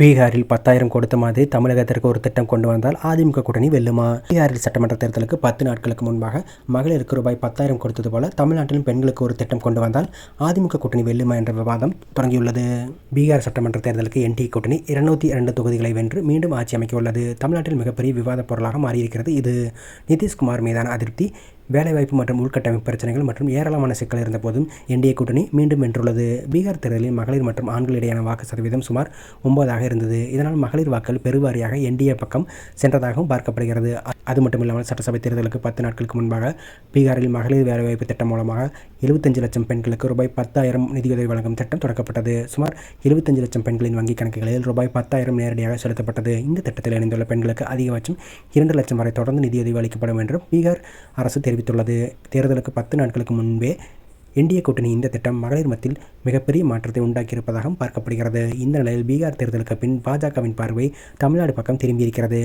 பீகாரில் பத்தாயிரம் கொடுத்த மாதிரி தமிழகத்திற்கு ஒரு திட்டம் கொண்டு வந்தால் அதிமுக கூட்டணி வெல்லுமா? பீகாரில் சட்டமன்ற தேர்தலுக்கு பத்து நாட்களுக்கு முன்பாக மகளிருக்கு ரூபாய் பத்தாயிரம் கொடுத்தது போல தமிழ்நாட்டிலும் பெண்களுக்கு ஒரு திட்டம் கொண்டு வந்தால் அதிமுக கூட்டணி வெல்லுமா என்ற விவாதம் தொடங்கியுள்ளது. பீகார் சட்டமன்ற தேர்தலுக்கு என்டி கூட்டணி இருநூத்தி இரண்டு தொகுதிகளை வென்று மீண்டும் ஆட்சி அமைக்க உள்ளது தமிழ்நாட்டில் மிகப்பெரிய விவாத பொருளாக மாறியிருக்கிறது இது. நிதிஷ்குமார் மீதான அதிருப்தி வேலைவாய்ப்பு மற்றும் உள்கட்டமைப்பு பிரச்சனைகள் மற்றும் ஏராளமான சிக்கல் இருந்தபோதும் என்டிஏ கூட்டணி மீண்டும் வென்றுள்ளது. பீகார் தேர்தலில் மகளிர் மற்றும் ஆண்களிடையான வாக்கு சதவீதம் சுமார் ஒன்பதாக இருந்தது. இதனால் மகளிர் வாக்கள் பெருவாரியாக என்டிஏ பக்கம் சென்றதாகவும் பார்க்கப்படுகிறது. அது மட்டுமில்லாமல் சட்டசபை தேர்தலுக்கு பத்து நாட்களுக்கு முன்பாக பீகாரில் மகளிர் வேலைவாய்ப்பு திட்டம் மூலமாக எழுபத்தஞ்சு லட்சம் பெண்களுக்கு ரூபாய் பத்தாயிரம் நிதியுதவி வழங்கும் திட்டம் தொடக்கப்பட்டது. சுமார் எழுபத்தஞ்சு லட்சம் பெண்களின் வங்கிக் கணக்குகளில் ரூபாய் பத்தாயிரம் நேரடியாக செலுத்தப்பட்டது. இந்த திட்டத்தில் இணைந்துள்ள பெண்களுக்கு அதிகபட்சம் இரண்டு லட்சம் வரை தொடர்ந்து நிதியுதவி அளிக்கப்படும் என்று பீகார் அரசு தெரிவித்துள்ளது. தேர்தலுக்கு பத்து நாட்களுக்கு முன்பே இந்திய கூட்டணி இந்த திட்டம் மகளிர் மத்தியில் மிகப்பெரிய மாற்றத்தை உண்டாக்கியிருப்பதாகவும் பார்க்கப்படுகிறது. இந்த நிலையில் பீகார் தேர்தலுக்கு பின் பாஜகவின் பார்வை தமிழ்நாடு பக்கம் திரும்பியிருக்கிறது.